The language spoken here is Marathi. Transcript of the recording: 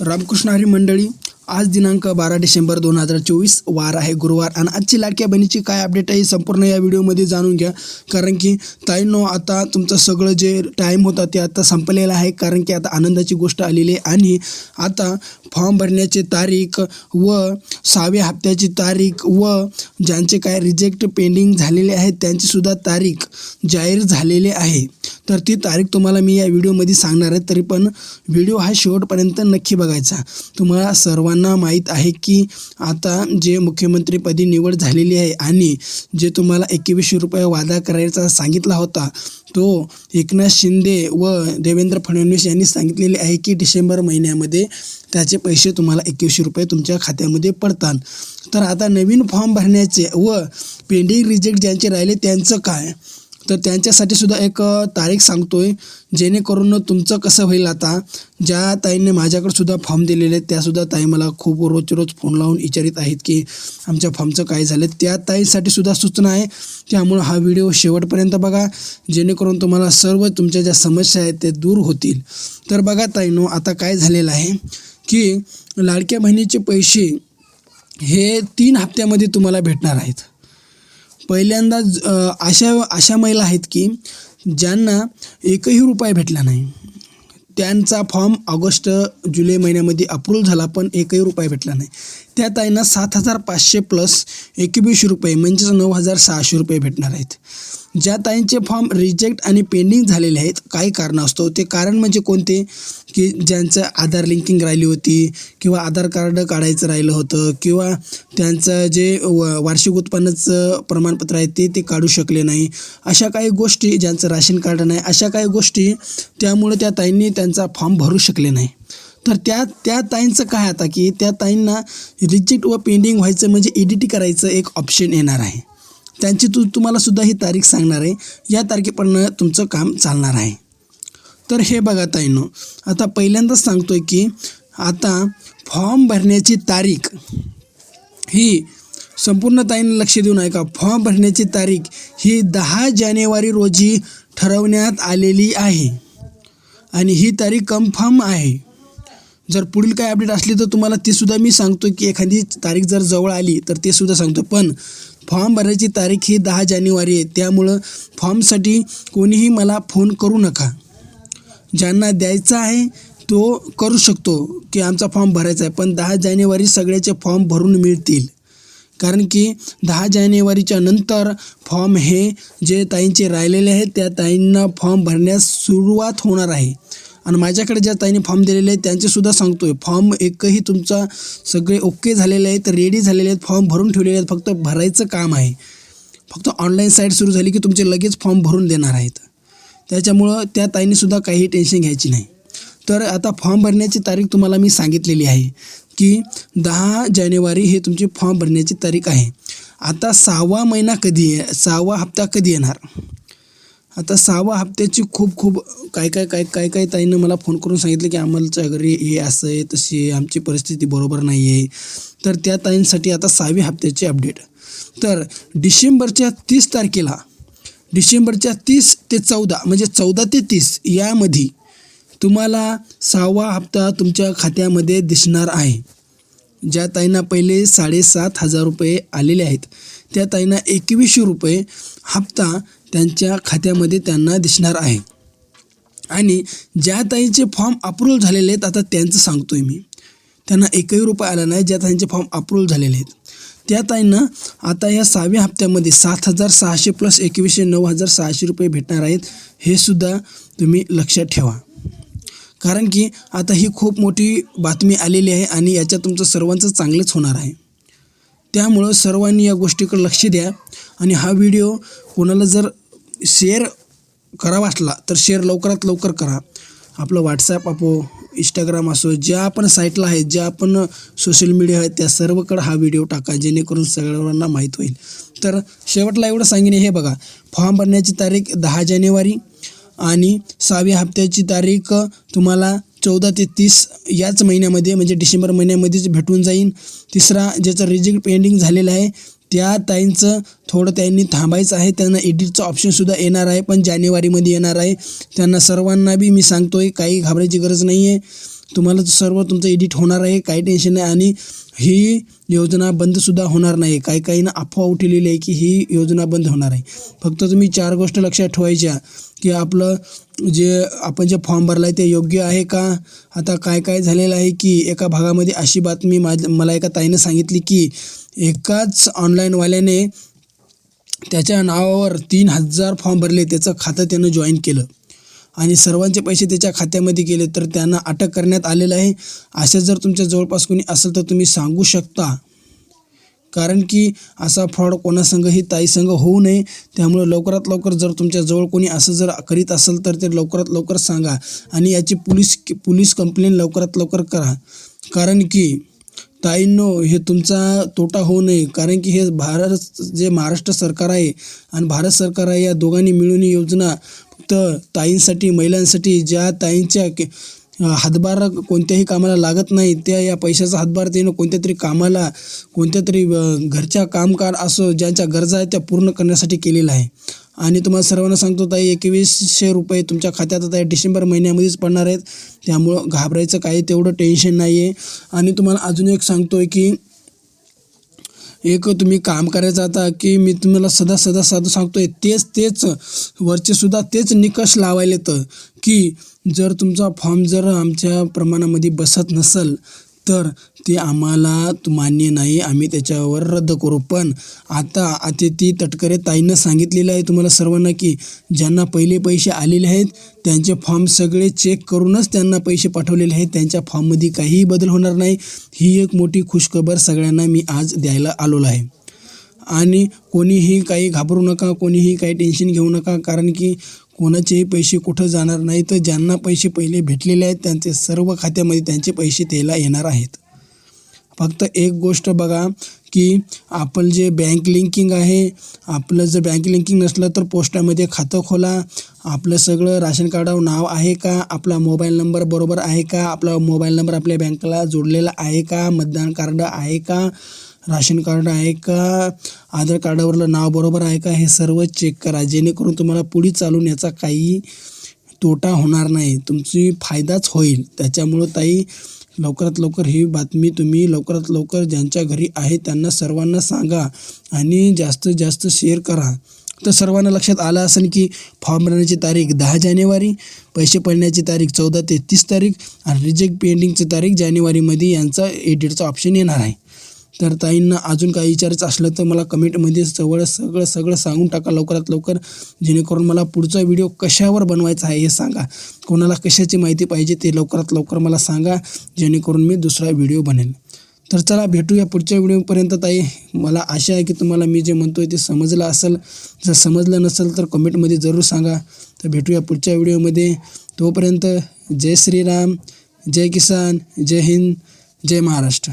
रामकृष्ण हरी मंडळी आज दिनांक बारा डिसेंबर दोन हजार चोवीस वार आहे गुरुवार. आणि आजची लाडक्या बहिणीची काय अपडेट आहे संपूर्ण या व्हिडिओमध्ये जाणून घ्या. कारण की ताईंनो आता तुमचं सगळं जे टाईम होता ते आता संपलेलं आहे. कारण की आता आनंदाची गोष्ट आलेली आहे. आणि आता फॉर्म भरण्याची तारीख व सहाव्या हप्त्याची तारीख व ज्यांचे काय रिजेक्ट पेंडिंग झालेले आहेत त्यांचीसुद्धा तारीख जाहीर झालेली आहे. तर ती तारीख तुम्हाला मी या व्हिडिओमध्ये सांगणार आहे तरी पण व्हिडिओ हा शेवटपर्यंत नक्की बघायचा. तुम्हाला सर्वांना माहीत आहे की आता जे मुख्यमंत्रीपदी निवड झालेली आहे आणि जे तुम्हाला एकवीसशे रुपये वादा करायचा सांगितला होता तो एकनाथ शिंदे व देवेंद्र फडणवीस यांनी सांगितलेले आहे की डिसेंबर महिन्यामध्ये त्याचे पैसे तुम्हाला एकवीसशे रुपये तुमच्या खात्यामध्ये पडतात. तर आता नवीन फॉर्म भरण्याचे व पेंडिंग रिजेक्ट ज्यांचे राहिले त्यांचं काय? तर त्यांच्यासाठी सुद्धा एक तारीख तारीख सांगतोय. जेणेकरून तुमचं कसं होईल आता ज्या ताईंनी माझ्याकडे सुद्धा फॉर्म दिलेले आहेत त्यासुद्धा ताई मला खूप रोज रोज फोन लावून विचारित आहेत की आमच्या फॉर्मचं काय झालं. त्या ताईसाठी सुद्धा सूचना आहे. त्यामुळं हा व्हिडिओ शेवटपर्यंत बघा. जेणेकरून तुम्हाला सर्व तुमच्या ज्या समस्या आहेत ते दूर होतील. तर बघा ताईनो आता काय झालेलं आहे की लाडक्या बहिणीचे पैसे हे तीन हप्त्यामध्ये तुम्हाला भेटणार आहेत. पहिल्यांदा ज- अशा अशा महिला आहेत की ज्यांना एकही रुपया भेटला नाही. त्यांचा फॉर्म ऑगस्ट जुलै महिन्यामध्ये अप्रूव्ह झाला पण एकही रुपया भेटला नाही. त्या ताईंना सात हजार पाचशे प्लस एकवीसशे रुपये म्हणजेच नऊ हजार सहाशे रुपये भेटणार आहेत. ज्या ताईंचे फॉर्म रिजेक्ट आणि पेंडिंग झालेले आहेत काही कारण असतो. ते कारण म्हणजे कोणते? की ज्यांचं आधार लिंकिंग राहिली होती किंवा आधार कार्ड काढायचं राहिलं होतं किंवा त्यांचं जे व वार्षिक उत्पन्नाचं प्रमाणपत्र आहे ते ते काढू शकले नाही. अशा काही गोष्टी ज्यांचं राशन कार्ड नाही अशा काही गोष्टी त्यामुळे त्या ताईंनी त्यांचा फॉर्म भरू शकले नाही. तर त्या त्या ताईंचं काय आता की त्या ताईंना रिजेक्ट व पेंडिंग व्हायचं म्हणजे एडिट करायचं एक ऑप्शन येणार आहे. त्यांची तू तुम्हाला सुद्धा ही तारीख सांगणार आहे. या तारखेपर्यंत तुमचं काम चालणार आहे. तर हे बघा ताईंनो आता पहिल्यांदाच सांगतोय की आता फॉर्म भरण्याची तारीख ही संपूर्ण ताईंनी लक्ष देऊन ऐका. फॉर्म भरण्याची तारीख ही दहा जानेवारी रोजी ठरवण्यात आलेली आहे. आणि ही तारीख कन्फर्म आहे. जर पुढील काय अपडेट असली तर तुम्हाला ते सुद्धा मी सांगतो की एखादी तारीख जर जवळ आली तर ते सुद्धा सांगतो पण फॉर्म भरायची तारीख ही दहा जानेवारी आहे. त्यामुळं फॉर्मसाठी कोणीही मला फोन करू नका. ज्यांना द्यायचा आहे तो करू शकतो की आमचा फॉर्म भरायचा आहे. पण दहा जानेवारी सगळ्याचे फॉर्म भरून मिळतील. कारण की दहा जानेवारीच्या नंतर फॉर्म हे जे ताईंचे राहिलेले आहेत त्या ताईंना फॉर्म भरण्यास सुरुवात होणार आहे. आणि माझ्याकडे ज्या ताईने फॉर्म दिलेले आहेत त्यांचेसुद्धा सांगतो आहे फॉर्म एकही तुमचा सगळे ओके झालेले आहेत रेडी झालेले आहेत फॉर्म भरून ठेवलेले आहेत फक्त भरायचं काम आहे. फक्त ऑनलाईन साईट सुरू झाली की तुमचे लगेच फॉर्म भरून देणार आहेत. त्याच्यामुळं त्या ताईनेसुद्धा काही टेन्शन घ्यायची नाही. तर आता फॉर्म भरण्याची तारीख तुम्हाला मी सांगितलेली आहे की दहा जानेवारी हे तुमची फॉर्म भरण्याची तारीख आहे. आता सहावा महिना कधी सहावा हप्ता कधी येणार? आता सहावा हप्त्याची खूप खूप काय काय काय काय काय ताईनं मला फोन करून सांगितलं की आम्हालाच्या घरी हे असं आहे तशी आमची परिस्थिती बरोबर नाही आहे तर त्या ताईंसाठी आता सहावी हप्त्याची अपडेट तर डिसेंबरच्या तीस तारखेला डिसेंबरच्या तीस ते चौदा म्हणजे चौदा ते तीस यामध्ये तुम्हाला सहावा हप्ता तुमच्या खात्यामध्ये दिसणार आहे. ज्या ताईंना पहिले साडेसात हजार रुपये आलेले आहेत त्या ताईंना एकवीसशे रुपये हप्ता त्यांच्या खात्यामध्ये त्यांना दिसणार आहे. आणि ज्या ताईंचे फॉर्म अप्रूव्ह झालेले आहेत आता त्यांचं सांगतो आहे मी. त्यांना एकही रुपये आला नाही ज्या ताईंचे फॉर्म अप्रूव्ह झालेले आहेत. त्या ताईंना आता या सहाव्या हप्त्यामध्ये सात हजार सहाशे प्लस एकवीसशे नऊ हजार सहाशे रुपये भेटणार आहेत हे सुद्धा तुम्ही लक्षात ठेवा. कारण की आता ही खूप मोठी बातमी आलेली आहे आणि याच्यात तुमचं सर्वांचं चांगलंच होणार आहे. त्यामुळं सर्वांनी या गोष्टीकडे लक्ष द्या. आणि हा व्हिडिओ कोणाला जर शेअर करावा असला तर शेअर लवकरात लवकर करा. आपलं व्हॉट्सॲप आपो इंस्टाग्राम असो ज्या आपण साईटला आहेत ज्या आपण सोशल मीडिया आहेत त्या सर्वकडे हा व्हिडिओ टाका जेणेकरून सगळ्यांना माहीत होईल. तर शेवटला एवढं सांगेन हे बघा. फॉर्म भरण्याची तारीख दहा जानेवारी आणि सहाव्या हप्त्याची तारीख तुम्हाला चौदा ते तीस याच महिन्यामध्ये म्हणजे डिसेंबर महिन्यामध्येच भेटून जाईन. तिसरा ज्याचं रिजेक्ट पेंडिंग झालेलं आहे त्या ताईंचं थोडं त्यांनी थांबायचं आहे. त्यांना एडिटचं ऑप्शनसुद्धा येणार आहे पण जानेवारीमध्ये येणार आहे. त्यांना सर्वांना बी मी सांगतो आहे काही घाबरायची गरज नाही आहे तुम्हाला सर्व तुमचं एडिट होणार आहे काही टेन्शन नाही. आणि ही योजना बंदसुद्धा होणार नाही. काही काहींना अफवा उठलेली आहे की ही योजना बंद होणार आहे. फक्त तुम्ही चार गोष्ट लक्षात ठेवायच्या की आपलं जे आपण जे फॉर्म भरला आहे ते योग्य आहे का? आता काय काय झालेलं आहे की एका भागामध्ये अशी बातमी माझ मला एका ताईनं सांगितली की एकाच ऑनलाईनवाल्याने त्याच्या नावावर तीन हजार फॉर्म भरले त्याचं खातं त्यानं जॉईन केलं. आणि सर्वांचे पैसे त्याच्या खात्यामध्ये गेले तर त्यांना अटक करण्यात आलेलं आहे. असे जर तुमच्या जवळपास कोणी असेल तर तुम्ही सांगू शकता. कारण की असा फ्रॉड कोणासंगही ताईसंग होऊ नये. त्यामुळे लवकरात लवकर जर तुमच्या जवळ कोणी असं जर करीत असेल तर ते लवकरात लवकर सांगा आणि याची पोलीस पोलीस कंप्लेंट लवकरात लवकर करा. कारण की ताईंनो हे तुमचा तोटा होऊ नये. कारण की हे भारत जे महाराष्ट्र सरकार आहे आणि भारत सरकार आहे या दोघांनी मिळून योजना फक्त ताईंसाठी महिलांसाठी ज्या ताईंच्या के- हातभार कोणत्याही कामाला लागत नाही. त्या या पैशाचा हातभार देणं कोणत्या तरी कामाला कोणत्या तरी घरच्या कामकार असो ज्यांच्या गरजा आहेत त्या पूर्ण करण्यासाठी केलेलं आहे. आणि तुम्हाला सर्वांना सांगतो ताई एकवीसशे रुपये तुमच्या खात्यात आता डिसेंबर महिन्यामध्येच पडणार आहेत. त्यामुळं घाबरायचं काही तेवढं टेन्शन नाही आहे आणि तुम्हाला अजून एक सांगतो आहे की एक तुम्ही काम करायचं आता की मी तुम्हाला सदा सदा साधं सांगतोय तेच तेच वरचे सुद्धा तेच निकष लावायले तर की जर तुमचा फॉर्म जर आमच्या प्रमाणामध्ये बसत नसेल तर ते आम्हाला मान्य नाही. आम्ही त्याच्यावर रद्द करू. पण आता आता ती तटकरे ताईनं सांगितलेलं आहे तुम्हाला सर्वांना की ज्यांना पहिले पैसे आलेले आहेत त्यांचे फॉर्म सगळे चेक करूनच त्यांना पैसे पाठवलेले आहेत. त्यांच्या फॉर्ममध्ये काहीही बदल होणार नाही. ही एक मोठी खुशखबर सगळ्यांना मी आज द्यायला आलेलो आहे. आणि कोणीही काही घाबरू नका कोणीही काही टेन्शन घेऊ नका कारण की कोणाचेही पैसे कुठं जाणार नाही तर ज्यांना पैसे पहिले भेटलेले आहेत त्यांचे सर्व खात्यामध्ये त्यांचे पैसे त्याला येणार आहेत. फक्त एक गोष्ट बघा की आपलं जे बँक लिंकिंग आहे आपलं जर बँक लिंकिंग नसलं तर पोस्टामध्ये खातं खोला. आपलं सगळं राशन कार्डावर नाव आहे का? आपला मोबाईल नंबर बरोबर आहे का? आपला मोबाईल नंबर आपल्या बँकला जोडलेला आहे का? मतदान कार्ड आहे का? राशन कार्ड आहे का? आधार कार्डावरलं नाव बरोबर आहे का? हे सर्व चेक करा. जेणेकरून तुम्हाला पुढे चालून याचा काही तोटा होणार नाही. तुमची फायदाच होईल. त्याच्यामुळं ताई लवकरात लवकर ही बातमी तुम्ही लवकरात लवकर ज्यांच्या घरी आहे त्यांना सर्वांना सांगा आणि जास्तीत जास्त शेअर करा. तर सर्वांना लक्षात आलं असेल की फॉर्म भरण्याची तारीख दहा जानेवारी पैसे पडण्याची तारीख चौदा ते तीस तारीख आणि रिजेक्ट पेंडिंगची तारीख जानेवारीमध्ये यांचा एडिटचा ऑप्शन येणार आहे. तर ताईंना अजून काही विचारायचं असलं तर मला कमेंटमध्ये सगळं सगळं सगळं सांगून टाका लवकरात लवकर जेणेकरून मला पुढचा व्हिडिओ कशावर बनवायचा आहे हे सांगा. कोणाला कशाची माहिती पाहिजे ते लवकरात लवकर मला सांगा जेणेकरून मी दुसरा व्हिडिओ बनेल तर चला भेटूया पुढच्या व्हिडिओपर्यंत ताई. मला आशा आहे की तुम्हाला मी जे म्हणतो आहे ते समजलं असेल. जर समजलं नसेल तर कमेंटमध्ये जरूर सांगा. तर भेटूया पुढच्या व्हिडिओमध्ये. तोपर्यंत जय श्रीराम जय किसान जय हिंद जय महाराष्ट्र.